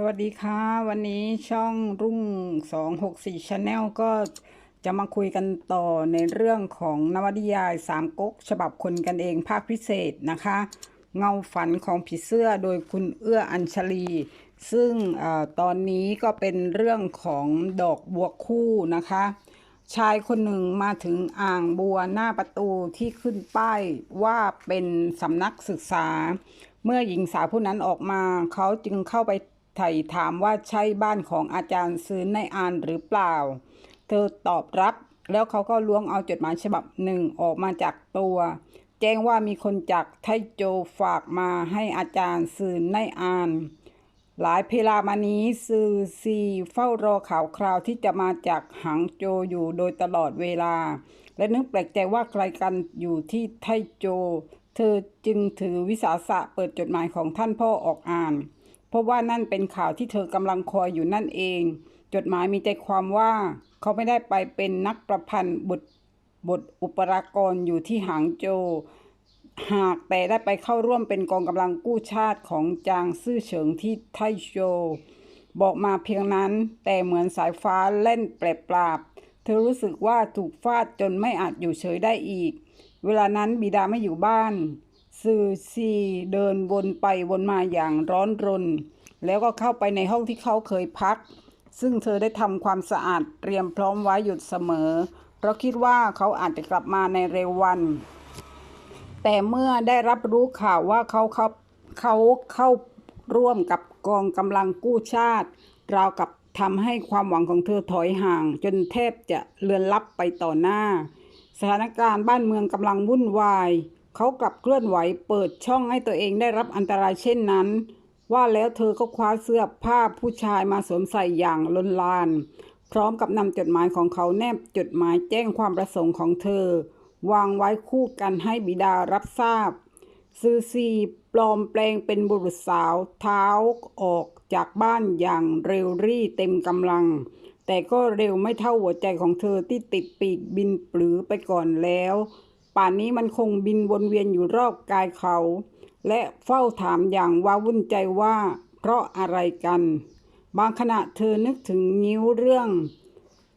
สวัสดีค่ะ วันนี้ช่องรุ่ง 264 Channel ก็จะมาคุยกันต่อในเรื่องของนวนิยายสามก๊กฉบับคนกันเองภาคพิเศษนะคะ เงาฝันของผีเสื้อโดยคุณเอื้ออัญชลี ซึ่งอตอนนี้ก็เป็นเรื่องของดอกบัวคู่นะคะ ชายคนหนึ่งมาถึงอ่างบัวหน้าประตูที่ขึ้นป้ายว่าเป็นสำนักศึกษา เมื่อหญิงสาวผู้นั้นออกมาเขาจึงเข้าไป ไถ่ถามว่าใช่บ้านของอาจารย์ซื้อในอานหรือเปล่า เธอตอบรับ แล้วเขาก็ล้วงเอาจดหมายฉบับหนึ่งออกมาจากตัว แจ้งว่ามีคนจากไทโจฝากมาให้อาจารย์ซื้อในอาน หลายเพลามานี้ซือซีเฝ้ารอข่าวคราวที่จะมาจากหังโจอยู่โดยตลอดเวลา และนึกแปลกใจว่าใครกันอยู่ที่ไทโจ เธอจึงถือวิสาสะเปิดจดหมายของท่านพ่อออกอ่าน เพราะว่านั่นเป็นข่าวที่เธอกำลังคอยอยู่นั่นเอง จดหมายมีใจความว่าเขาไม่ได้ไปเป็นนักประพันธ์บทบทอุปรากรอยู่ที่หางโจ หากแต่ได้ไปเข้าร่วมเป็นกองกำลังกู้ชาติของจางซื่อเฉิงที่ไทโจบอกมาเพียงนั้น แต่เหมือนสายฟ้าเล่นแปรปราบ เธอรู้สึกว่าถูกฟาดจนไม่อาจอยู่เฉยได้อีก เวลานั้นบิดาไม่อยู่บ้าน ซือซีเดินวนไปวนมาอย่างร้อนรน แล้วก็เข้าไปในห้องที่เขาเคยพัก ซึ่งเธอได้ทำความสะอาดเตรียมพร้อมไว้หยุดเสมอ เพราะคิดว่าเขาอาจจะกลับมาในเร็ววัน แต่เมื่อได้รับรู้ข่าวว่าเขาเขาเขาเข้าร่วมกับกองกำลังกู้ชาติ ราวกับทำให้ความหวังของเธอถอยห่าง จนแทบจะเลือนลับไปต่อหน้า สถานการณ์บ้านเมืองกำลังวุ่นวาย เขากลับเคลื่อนไหวเปิดช่องให้ตัวเองได้รับอันตรายเช่นนั้น ว่าแล้วเธอก็คว้าเสื้อผ้าผู้ชายมาสวมใส่อย่างลนลาน พร้อมกับนำจดหมายของเขาแนบจดหมายแจ้งความประสงค์ของเธอ วางไว้คู่กันให้บิดารับทราบซือซีปลอมแปลงเป็นบุรุษสาวเท้าออกจากบ้านอย่างเร็วรี่เต็มกำลัง แต่ก็เร็วไม่เท่าหัวใจของเธอที่ติดปีกบินปลือไปก่อนแล้ว ป่านนี้มันคงบินวนเวียนอยู่รอบกายเขา และเฝ้าถามอย่างว้าวุ่นใจว่า เพราะอะไรกัน บางขณะเธอนึกถึงนิ้วเรื่อง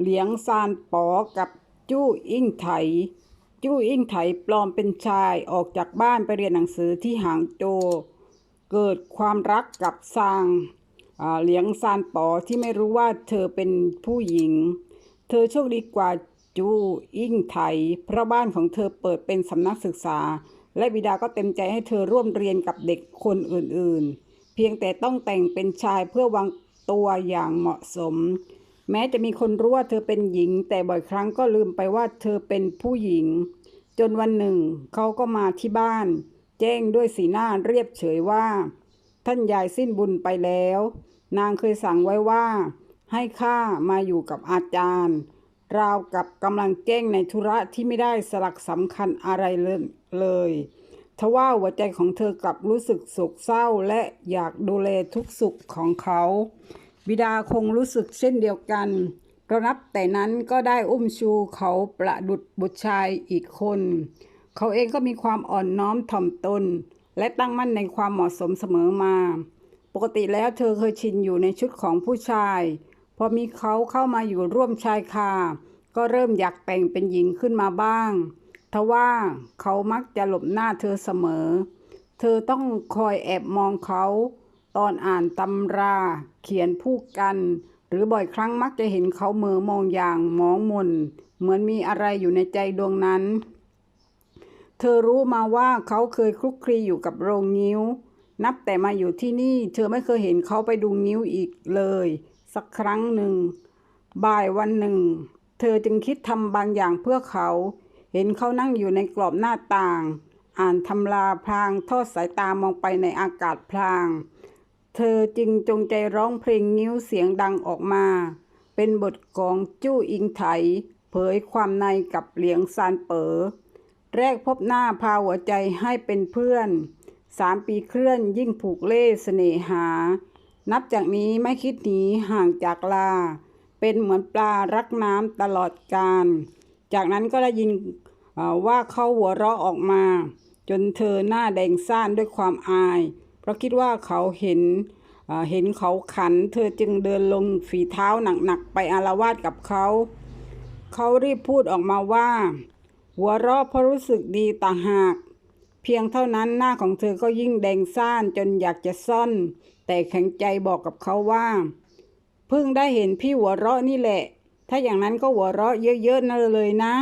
เหลียงซานป๋อกับจู้อิ่งไถ จู้อิ่งไถปลอมเป็นชายออกจากบ้านไปเรียนหนังสือที่หางโจ เกิดความรักกับซางเหลียงซานป๋อที่ไม่รู้ว่าเธอเป็นผู้หญิง เธอโชคดีกว่า จูอิ่งไถเพราะบ้านของเธอเปิดเป็นสำนักศึกษา และบิดาก็เต็มใจให้เธอร่วมเรียนกับเด็กคนอื่นๆ เพียงแต่ต้องแต่งเป็นชายเพื่อวางตัวอย่างเหมาะสม แม้จะมีคนรู้ว่าเธอเป็นหญิง แต่บ่อยครั้งก็ลืมไปว่าเธอเป็นผู้หญิง จนวันหนึ่งเขาก็มาที่บ้าน แจ้งด้วยสีหน้าเรียบเฉยว่า ท่านยายสิ้นบุญไปแล้ว นางเคยสั่งไว้ว่า ให้ข้ามาอยู่กับอาจารย์ ราวกับกำลังแจ้งในธุระที่ไม่ได้สลักสำคัญอะไรเลยทว่าหัวใจของเธอกลับรู้สึกโศกเศร้าและอยากดูแลทุกสุขของเขา บิดาคงรู้สึกเช่นเดียวกันเราะนับแต่นั้นก็ได้อุ้มชูเขาประดุดบุตรชายอีกคน เขาเองก็มีความอ่อนน้อมถ่อมตน และตั้งมั่นในความเหมาะสมเสมอมา ปกติแล้วเธอเคยชินอยู่ในชุดของผู้ชาย พอมีเขาเข้ามาอยู่ร่วมชายคา ก็เริ่มอยากแต่งเป็นหญิงขึ้นมาบ้าง ทว่าเขามักจะหลบหน้าเธอเสมอ เธอต้องคอยแอบมองเขา ตอนอ่านตำรา เขียนพูดกัน หรือบ่อยครั้งมักจะเห็นเขาเมือมองอย่างมองมน เหมือนมีอะไรอยู่ในใจดวงนั้น เธอรู้มาว่าเขาเคยคลุกคลีอยู่กับโรงนิ้ว นับแต่มาอยู่ที่นี่ เธอไม่เคยเห็นเขาไปดูนิ้วอีกเลย สักครั้งหนึ่ง บ่ายวันหนึ่ง เธอจึงคิดทำบางอย่างเพื่อเขา เห็นเขานั่งอยู่ในกรอบหน้าต่าง อ่านทำราพลางทอดสายตามองไปในอากาศพลาง เธอจึงจงใจร้องเพลงนิ้วเสียงดังออกมา เป็นบทของจู้อิงไถ เผยความในกับเหลียงซานเป๋อแรกพบหน้าพาหัวใจให้เป็นเพื่อนสามปีเคลื่อนยิ่งผูกเล่เสน่หา นับจากนี้ไม่คิดหนีห่างจากลา เป็นเหมือนปลารักน้ำตลอดกาลจากนั้นก็ได้ยินว่าเขาหัวเราะออกมา จนเธอหน้าแดงซ่านด้วยความอาย เพราะคิดว่าเขาเห็นเอ่อเห็นเขาขัน เธอจึงเดินลงฝีเท้าหนักๆไปอารวาสกับเขาเขารีบพูดออกมาว่า หัวเราะเพราะรู้สึกดีต่างหาก เพียงเท่านั้นหน้าของเธอก็ยิ่งแดงซ่านจนอยากจะซ่อน แต่แข็งใจบอกกับเขาว่าเพิ่งได้เห็นพี่หัวเราะนี่แหละ ถ้าอย่างนั้นก็หัวเราะเยอะๆนั่นเลยนะ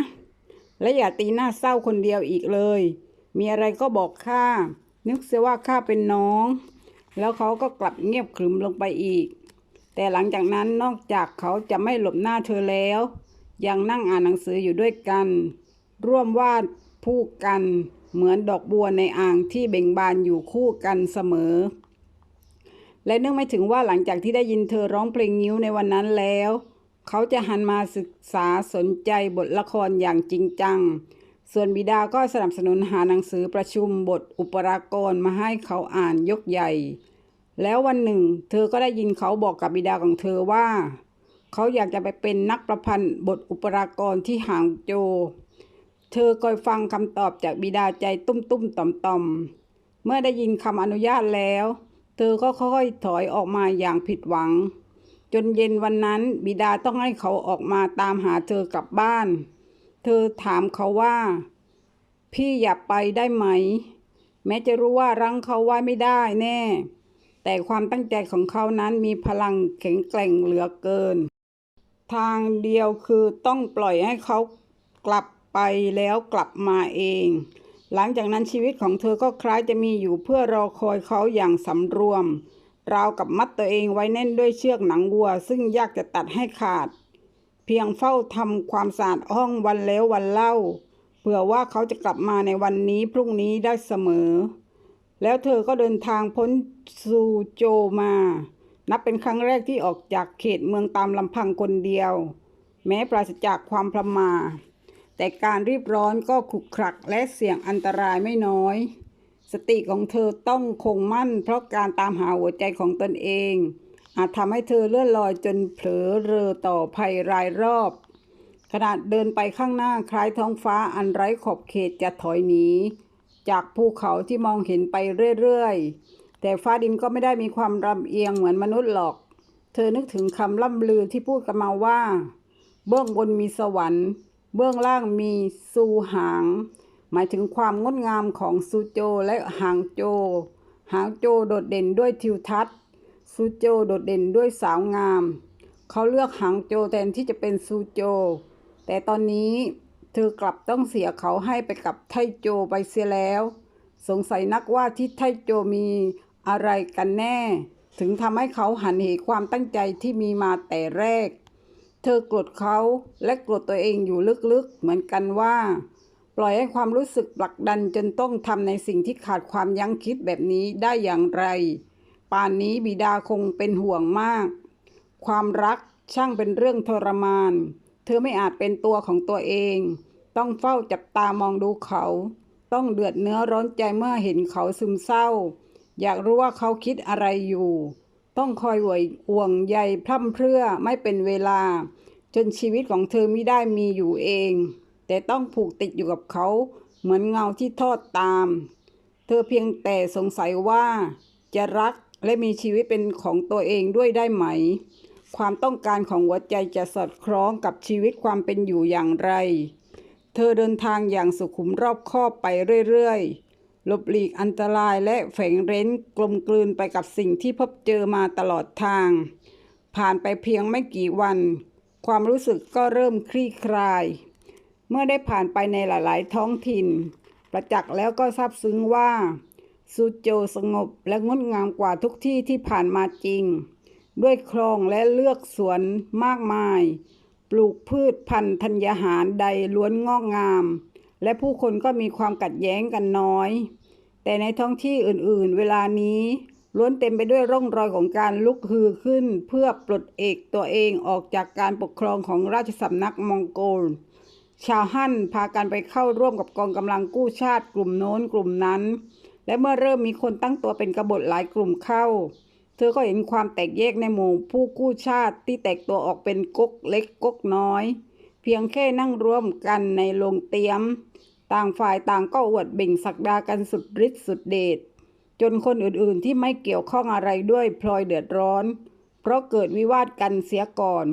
และอย่าตีหน้าเศร้าคนเดียวอีกเลย มีอะไรก็บอกข้า นึกเสียว่าข้าเป็นน้อง แล้วเขาก็กลับเงียบขรึมลงไปอีก แต่หลังจากนั้นนอกจากเขาจะไม่หลบหน้าเธอแล้ว ยังนั่งอ่านหนังสืออยู่ด้วยกัน ร่วมวาดผู้กัน เหมือนดอกบัวในอ่างที่เบ่งบานอยู่คู่กันเสมอ และนึกไม่ถึงว่าหลังจากที่ได้ยินเธอร้องเพลงนิ้วในวันนั้นแล้ว เขาจะหันมาศึกษาสนใจบทละครอย่างจริงจัง ส่วนบิดาก็สนับสนุนหาหนังสือประชุมบทอุปรากรมาให้เขาอ่านยกใหญ่ แล้ววันหนึ่ง เธอก็ได้ยินเขาบอกกับบิดาของเธอว่า เขาอยากจะไปเป็นนักประพันธ์บทอุปรากรที่หางโจ เธอคอยฟังคำตอบจากบิดาใจตุ้มตุ้มต่อมต่อมๆเมื่อได้ยินคำอนุญาตแล้ว เธอก็ค่อยๆถอยออกมาอย่างผิดหวัง จนเย็นวันนั้นบิดาต้องให้เขาออกมาตามหาเธอกลับบ้าน เธอถามเขาว่า พี่อย่าไปได้ไหม แม้จะรู้ว่ารั้งเขาไว้ไม่ได้แน่ แต่ความตั้งใจของเขานั้นมีพลังแข็งแกร่งเหลือเกิน ทางเดียวคือต้องปล่อยให้เขากลับไปแล้วกลับมาเอง หลังจากนั้นชีวิตของเธอก็คล้ายจะมีอยู่เพื่อรอคอยเขาอย่างสำรวม ราวกับมัดตัวเองไว้แน่นด้วยเชือกหนังวัว ซึ่งยากจะตัดให้ขาด เพียงเฝ้าทำความสะอาดห้องวันแล้ววันเล่า เผื่อว่าเขาจะกลับมาในวันนี้พรุ่งนี้ได้เสมอ แล้วเธอก็เดินทางพ้นซูโจมา นับเป็นครั้งแรกที่ออกจากเขตเมืองตามลำพังคนเดียว แม้ปราศจากความพระมา แต่การรีบร้อนก็ขลุกขลักและเสี่ยงอันตรายไม่น้อย สติของเธอต้องคงมั่น เพราะการตามหาหัวใจของตนเอง อาจทำให้เธอเลื่อนลอยจนเผลอเรอต่อภัยรายรอบ ขณะเดินไปข้างหน้าคล้ายท้องฟ้าอันไร้ขอบเขตจะถอยหนี จากภูเขาที่มองเห็นไปเรื่อยๆ แต่ฟ้าดินก็ไม่ได้มีความรำเอียงเหมือนมนุษย์หรอก เธอนึกถึงคำล่ำลือที่พูดกันมาว่า เบื้องบนมีสวรรค์ เบื้องล่างมีซูหาง หมายถึงความงดงามของซูโจและหางโจ หางโจโดดเด่นด้วยทิวทัศน์ซูโจโดดเด่นด้วยสาวงาม เขาเลือกหางโจแทนที่จะเป็นซูโจ แต่ตอนนี้เธอกลับต้องเสียเขาให้ไปกับไทโจไปเสียแล้ว สงสัยนักว่าที่ไทโจมีอะไรกันแน่ ถึงทำให้เขาหันเหความตั้งใจที่มีมาแต่แรก เธอโกรธเขาและโกรธตัวเองอยู่ลึกๆ เหมือนกันว่า ปล่อยให้ความรู้สึกผลักดันจนต้องทำในสิ่งที่ขาดความยั้งคิดแบบนี้ได้อย่างไร ป่านนี้บิดาคงเป็นห่วงมาก ความรักช่างเป็นเรื่องทรมาน เธอไม่อาจเป็นตัวของตัวเอง ต้องเฝ้าจับตามองดูเขา ต้องเดือดเนื้อร้อนใจเมื่อเห็นเขาซึมเศร้า อยากรู้ว่าเขาคิดอะไรอยู่ ต้องคอยห่วยห่วงใยพร่ำเพรื่อไม่เป็นเวลา จนชีวิตของเธอไม่ได้มีอยู่เอง แต่ต้องผูกติดอยู่กับเขา เหมือนเงาที่ทอดตาม เธอเพียงแต่สงสัยว่าจะรักและมีชีวิตเป็นของตัวเองด้วยได้ไหม ความต้องการของหัวใจจะสอดคล้องกับชีวิตความเป็นอยู่อย่างไร เธอเดินทางอย่างสุขุมรอบคอบไปเรื่อยๆ หลบหลีกอันตรายและแฝงเร้นกลมกลืนไปกับสิ่งที่พบเจอมาตลอดทาง ผ่านไปเพียงไม่กี่วัน ความรู้สึกก็เริ่มคลี่คลาย เมื่อได้ผ่านไปในหลาย ๆ ท้องถิ่น ประจักษ์แล้วก็ซาบซึ้งว่าซูโจสงบและงดงามกว่าทุกที่ที่ผ่านมาจริง ด้วยคลองและเลือกสวนมากมาย ปลูกพืชพันธุ์ธัญญาหารใดล้วนงอกงาม และผู้คนก็มีความกัดแย้งกันน้อย แต่ในท้องที่อื่นๆ เวลานี้ล้วนเต็มไปด้วยร่องรอยของการลุกฮือขึ้น เพื่อปลดเอกตัวเองออกจากการปกครองของราชสำนักมองโกล ชาวฮั่นพากันไปเข้าร่วมกับกองกำลังกู้ชาติกลุ่มโน้นกลุ่มนั้น และเมื่อเริ่มมีคนตั้งตัวเป็นกบฏหลายกลุ่มเข้า เธอก็เห็นความแตกแยกในหมู่ผู้กู้ชาติที่แตกตัวออกเป็นก๊กเล็กก๊กน้อย เพียงแค่นั่งร่วมกันในโรงเตียม ต่างฝ่ายต่างก็อวดเบ่งศักดากันสุดฤทธิ์สุดเดชจนคนอื่นๆที่ไม่เกี่ยวข้องอะไรด้วยพลอยเดือดร้อน เพราะเกิดวิวาทกันเสียก่อน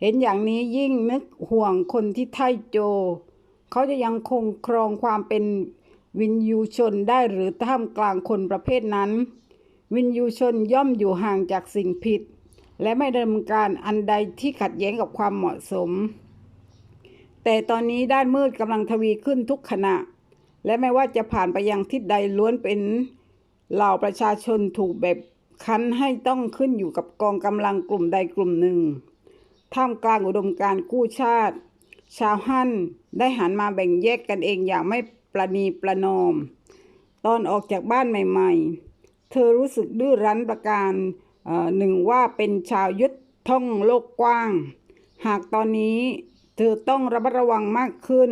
เห็นอย่างนี้ยิ่งนึกห่วงคนที่ไทโจ เขาจะยังคงครองความเป็นวินยูชนได้หรือท่ามกลางคนประเภทนั้น วินยูชนย่อมอยู่ห่างจากสิ่งผิด และไม่ดำเนินการอันใดที่ขัดแย้งกับความเหมาะสม แต่ตอนนี้ด้านมืดกำลังทวีขึ้นทุกขณะ และไม่ว่าจะผ่านไปยังทิศใดล้วนเป็นเหล่าประชาชนถูกแบบคั้นให้ต้องขึ้นอยู่กับกองกำลังกลุ่มใดกลุ่มหนึ่ง ท่ามกลางอุดมการกู้ชาติ ชาวฮั่นได้หันมาแบ่งแยกกันเองอย่างไม่ประนีประนอม ตอนออกจากบ้านใหม่ๆ เธอรู้สึกดื้อรั้นประการหนึ่งว่าเป็นชาวยุทธท่องโลกกว้าง หากตอนนี้ เธอต้องระมัดระวังมากขึ้น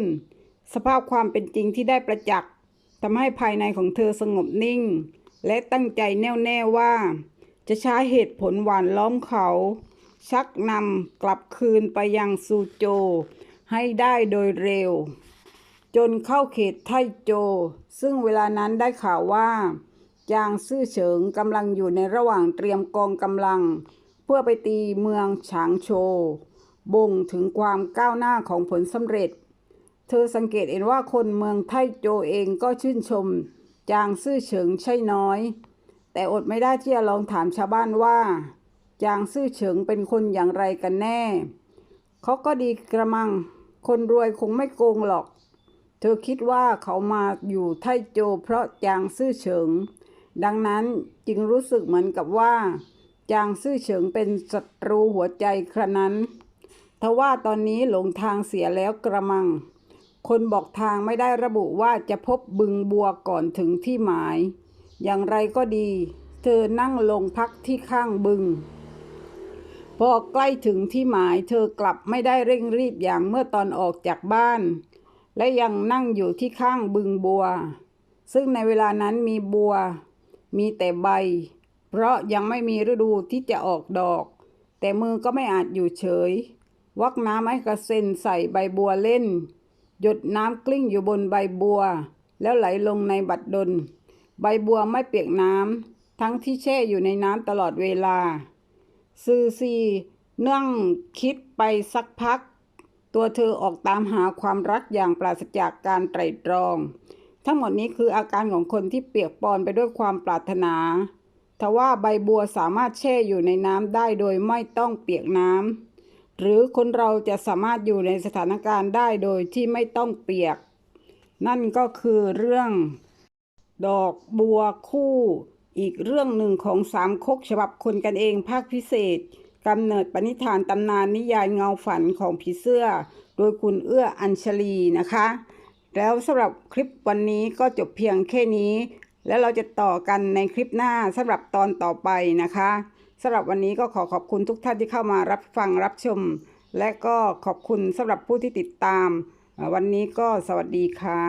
สภาพความเป็นจริงที่ได้ประจักษ์ทำให้ภายในของเธอสงบนิ่ง และตั้งใจแน่วแน่ว่า จะใช้เหตุผลหวานล้อมเขา ชักนำกลับคืนไปยังซูโจ ให้ได้โดยเร็ว จนเข้าเขตไทโจ ซึ่งเวลานั้นได้ข่าวว่าจางซื่อเฉิงกำลังอยู่ในระหว่างเตรียมกองกำลัง เพื่อไปตีเมืองฉางโช บ่งถึงความก้าวหน้าของผลสำเร็จ เธอสังเกตเห็นว่าคนเมืองไทโจเองก็ชื่นชม จางซื่อเฉิงใช่น้อย แต่อดไม่ได้ที่จะลองถามชาวบ้านว่า จางซื่อเฉิงเป็นคนอย่างไรกันแน่ เขาก็ดีกระมัง คนรวยคงไม่โกงหรอก เธอคิดว่าเขามาอยู่ไทโจเพราะจางซื่อเฉิง ดังนั้นจึงรู้สึกเหมือนกับว่า จางซื่อเฉิงเป็นศัตรูหัวใจครนั้น ทว่าตอนนี้หลงทางเสียแล้วกระมัง คนบอกทางไม่ได้ระบุว่าจะพบบึงบัวก่อนถึงที่หมาย อย่างไรก็ดี เธอนั่งลงพักที่ข้างบึง พอใกล้ถึงที่หมาย เธอกลับไม่ได้เร่งรีบอย่างเมื่อตอนออกจากบ้าน และยังนั่งอยู่ที่ข้างบึงบัว ซึ่งในเวลานั้นมีบัว มีแต่ใบ เพราะยังไม่มีฤดูที่จะออกดอก แต่มือก็ไม่อาจอยู่เฉย วักน้ำให้กระเซ็นใส่ใบบัวเล่น หยดน้ำกลิ้งอยู่บนใบบัว แล้วไหลลงในบัดดล ใบบัวไม่เปียกน้ำทั้งที่แช่อยู่ในน้ำตลอดเวลา ซือซีนั่งคิดไปสักพัก ตัวเธอออกตามหาความรักอย่างปราศจากการไตร่ตรอง ทั้งหมดนี้คืออาการของคนที่เปียกปอนไปด้วยความปรารถนาทว่าใบบัวสามารถแช่อยู่ในน้ำได้โดยไม่ต้องเปียกน้ำ หรือคนเราจะสามารถอยู่ในสถานการณ์ได้โดยที่ไม่ต้องเปียก นั่นก็คือเรื่องดอกบัวคู่ อีกเรื่องหนึ่งของสามคกฉบับคนกันเองภาคพิเศษกำเนิดปณิธานตำนานนิยายเงาฝันของผีเสื้อ โดยคุณเอื้ออัญชลีนะคะ แล้วสำหรับคลิปวันนี้ก็จบเพียงแค่นี้ แล้วเราจะต่อกันในคลิปหน้าสำหรับตอนต่อไปนะคะ สำหรับวันนี้ก็ขอขอบคุณทุกท่านที่เข้ามารับฟังรับชม และก็ขอบคุณสำหรับผู้ที่ติดตาม วันนี้ก็สวัสดีค่ะ